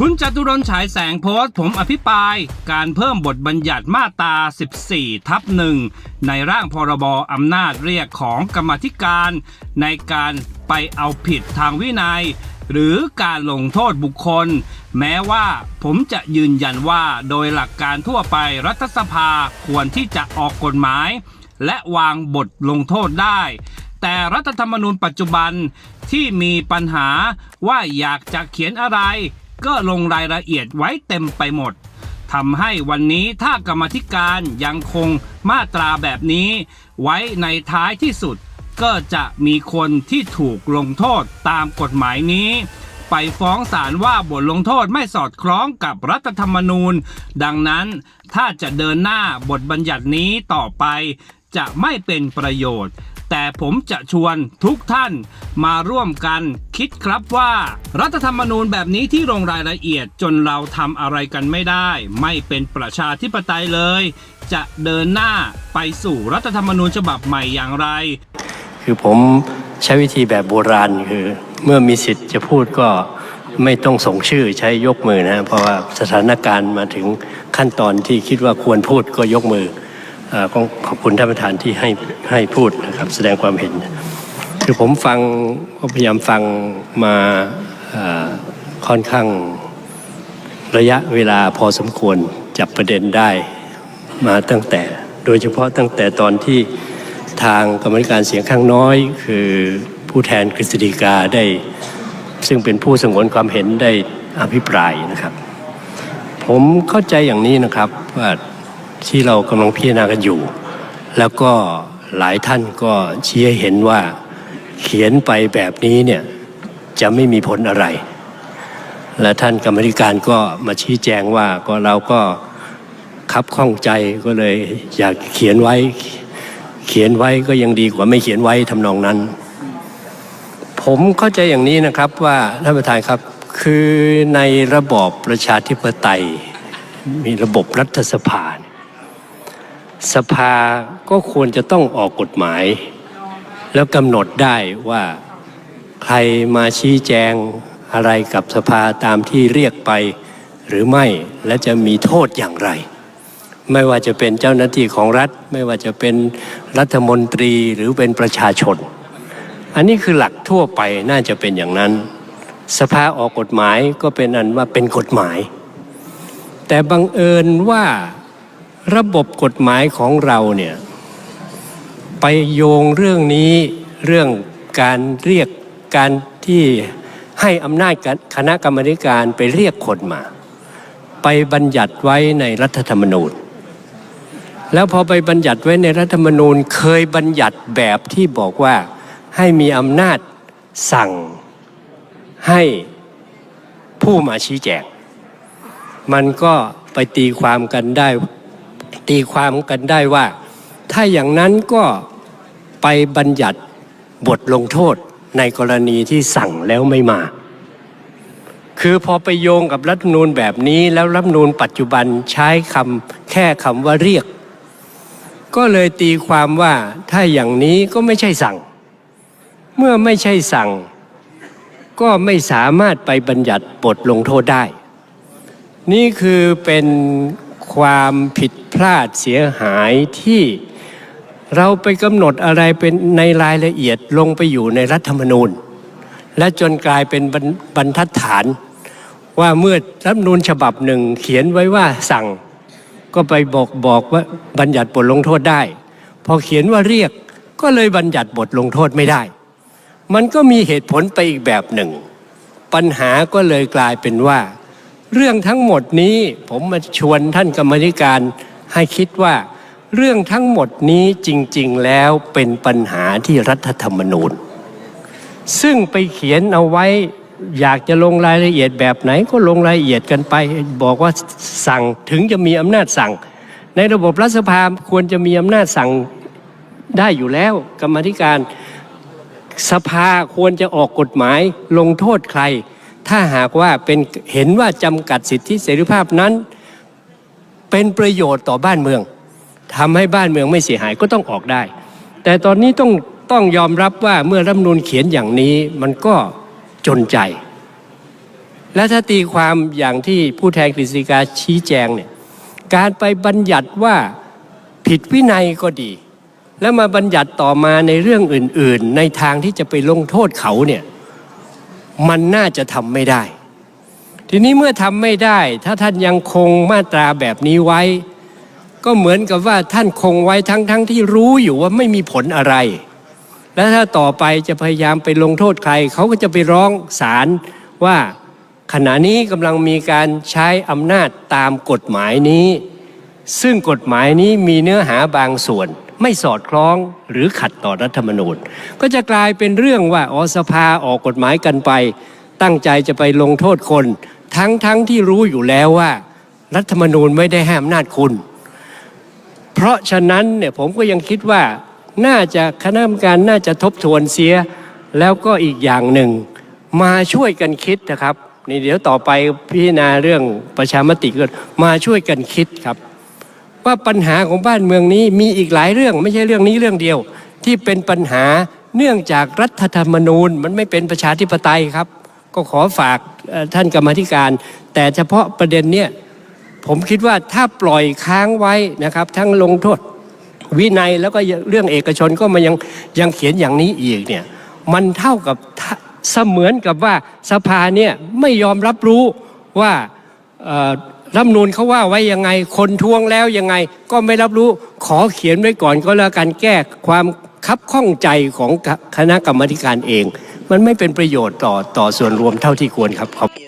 คุณจตุรนฉายแสงโพสต์ผมอภิปราย การเพิ่มบทบัญญัติมาตรา 14 ทับหนึ่งในร่างพรบอำนาจเรียกของกรรมธิการ ในการไปเอาผิดทางวินัย หรือการลงโทษบุคคล แม้ว่าผมจะยืนยันว่าโดยหลักการทั่วไปรัฐสภาควรที่จะออกกฎหมาย และวางบทลงโทษได้ แต่รัฐธรรมนูญปัจจุบันที่มีปัญหาว่าอยากจะเขียนอะไร ก็ลงรายละเอียดไว้เต็มไปหมดทำให้วันนี้ถ้ากรรมธิการยังคงมาตราแบบนี้ ไว้ในท้ายที่สุด ก็จะมีคนที่ถูกลงโทษตามกฎหมายนี้ ไปฟ้องศาลว่าบทลงโทษไม่สอดคล้องกับรัฐธรรมนูญ ดังนั้นถ้าจะเดินหน้าบทบัญญัตินี้ต่อไป จะไม่เป็นประโยชน์ แต่ผมจะชวนทุกท่านมาร่วมกันคิดครับว่า รัฐธรรมนูญแบบนี้ที่ลงรายละเอียดจนเราทำอะไรกันไม่ได้ ไม่เป็นประชาธิปไตยเลย จะเดินหน้าไปสู่รัฐธรรมนูญฉบับใหม่อย่างไร คือผมใช้วิธีแบบโบราณคือ เมื่อมีสิทธิ์จะพูดก็ไม่ต้องส่งชื่อใช้ยกมือนะ เพราะว่าสถานการณ์มาถึงขั้นตอนที่คิดว่าควรพูดก็ยกมือเอ่อ ก็ขอบคุณท่านประธานที่ให้ให้พูดนะครับแสดงความเห็น คือผมฟังก็พยายามฟังมาค่อนข้างระยะเวลาพอสมควรจับประเด็นได้มาตั้งแต่ โดยเฉพาะตั้งแต่ตอนที่ทางกรรมธิการเสียงข้างน้อย คือผู้แทนกฤษฎีกาได้ ซึ่งเป็นผู้สงวนความเห็นได้อภิปรายนะครับ ผมเข้าใจอย่างนี้นะครับว่า ที่เรากำลังพิจารณากันอยู่ แล้วก็หลายท่านก็ชี้ให้เห็นว่าเขียนไปแบบนี้เนี่ยจะไม่มีผลอะไร และท่านกรรมธิการก็มาชี้แจงว่าก็เราก็คับข้องใจก็เลยอยากเขียนไว้ เขียนไว้ก็ยังดีกว่าไม่เขียนไว้ทำนองนั้น ผมเข้าใจอย่างนี้นะครับว่าท่านประธานครับคือในระบอบประชาธิปไตย มีระบบรัฐสภาเสภาก็ควรจะต้องออกกฎหมาย แล้วกำหนดได้ว่าใครมาชี้แจงอะไรกับสภาตามที่เรียกไปหรือไม่และจะมีโทษอย่างไร ไม่ว่าจะเป็นเจ้าหน้าที่ของรัฐ ไม่ว่าจะเป็นรัฐมนตรีหรือเป็นประชาชน อันนี้คือหลักทั่วไปน่าจะเป็นอย่างนั้น สภาออกกฎหมายก็เป็นอันว่าเป็นกฎหมาย แต่บังเอิญว่า ระบบกฎหมายของเราเนี่ยไปโยงเรื่องนี้เรื่องการเรียกการที่ให้อำนาจคณะกรรมการไปเรียกคนมา ไปบัญญัติไว้ในรัฐธรรมนูญ แล้วพอไปบัญญัติไว้ในรัฐธรรมนูญเคยบัญญัติแบบที่บอกว่าให้มีอำนาจสั่งให้ผู้มาชี้แจง มันก็ไปตีความกันได้ ตีความกันได้ว่า ถ้าอย่างนั้นก็ไปบัญญัติบทลงโทษในกรณีที่สั่งแล้วไม่มา คือพอไปโยงกับรัฐนูญแบบนี้แล้วรัฐนูญปัจจุบันใช้คำแค่คำว่าเรียก ก็เลยตีความว่าถ้าอย่างนี้ก็ไม่ใช่สั่ง เมื่อไม่ใช่สั่ง ก็ไม่สามารถไปบัญญัติบทลงโทษได้ นี่คือเป็น ความผิดพลาดเสียหายที่เราไปกำหนดอะไรเป็นในรายละเอียดลงไปอยู่ในรัฐธรรมนูญ และจนกลายเป็นบรรทัดฐาน ว่าเมื่อรัฐธรรมนูญฉบับหนึ่งเขียนไว้ว่าสั่ง ก็ไปบอกบอกว่าบัญญัติบทลงโทษได้ พอเขียนว่าเรียกก็เลยบัญญัติบทลงโทษไม่ได้ มันก็มีเหตุผลไปอีกแบบหนึ่ง ปัญหาก็เลยกลายเป็นว่า เรื่องทั้งหมดนี้ผมมาชวนท่านกรรมธิการให้คิดว่า เรื่องทั้งหมดนี้จริง ๆ แล้วเป็นปัญหาที่รัฐธรรมนูญ ซึ่งไปเขียนเอาไว้อยากจะลงรายละเอียดแบบไหนก็ลงรายละเอียดกันไป บอกว่าสั่งถึงจะมีอำนาจสั่ง ในระบบรัฐสภาควรจะมีอำนาจสั่งได้อยู่แล้ว กรรมธิการสภาควรจะออกกฎหมายลงโทษใคร ถ้าหากว่าเป็นเห็นว่าจำกัดสิทธิเสรีภาพนั้น เป็นประโยชน์ต่อบ้านเมืองทำให้บ้านเมืองไม่เสียหายก็ต้องออกได้ แต่ตอนนี้ต้องต้องยอมรับว่าเมื่อรัฐมนูญเขียนอย่างนี้มันก็จนใจ และถ้าตีความอย่างที่ผู้แทนกฤษฎีกาชี้แจงเนี่ยการไปบัญญัติว่าผิดวินัยก็ดี แล้วมาบัญญัติต่อมาในเรื่องอื่น ๆ ในทางที่จะไปลงโทษเขาเนี่ย มันน่าจะทำไม่ได้ ทีนี้เมื่อทำไม่ได้ ถ้าท่านยังคงมาตราแบบนี้ไว้ ก็เหมือนกับว่าท่านคงไว้ทั้งๆทที่รู้อยู่ว่าไม่มีผลอะไร และถ้าต่อไปจะพยายามไปลงโทษใคร เขาก็จะไปร้องศาลว่าขณะนี้กำลังมีการใช้อำนาจตามกฎหมายนี้ ซึ่งกฎหมายนี้มีเนื้อหาบางส่วน ไม่สอดคล้องหรือขัดต่อรัฐธรรมนูญ ก็จะกลายเป็นเรื่องว่าอ๋อสภาออกกฎหมายกันไป ตั้งใจจะไปลงโทษคน ทั้งทั้งที่รู้อยู่แล้วว่า รัฐธรรมนูญไม่ได้ให้อำนาจคุณ เพราะฉะนั้นเนี่ยผมก็ยังคิดว่าน่าจะคณะกรรมการน่าจะทบทวนเสีย แล้วก็อีกอย่างหนึ่ง มาช่วยกันคิดนะครับนี่เดี๋ยวต่อไปพิจารณาเรื่องประชามติก็มาช่วยกันคิดครับ ว่าปัญหาของบ้านเมืองนี้มีอีกหลายเรื่องไม่ใช่เรื่องนี้เรื่องเดียว ที่เป็นปัญหาเนื่องจากรัฐธรรมนูญมันไม่เป็นประชาธิปไตยครับ ก็ขอฝากท่านกรรมธิการ แต่เฉพาะประเด็นเนี้ยผมคิดว่าถ้าปล่อยค้างไว้นะครับ ทั้งลงโทษวินัยแล้วก็เรื่องเอกชนก็มายังยังเขียนอย่างนี้อีกเนี่ยมันเท่ากับเสมือนกับว่าสภาเนี่ยไม่ยอมรับรู้ว่า รัฐนูลเขาว่าไว้ยังไง คนทวงแล้วยังไง ก็ไม่รับรู้ขอเขียนไว้ก่อนก็แล้วกันแก้ความคับข้องใจของคณะกรรมการเอง มันไม่เป็นประโยชน์ต่อต่อส่วนรวมเท่าที่ควรครับขอบ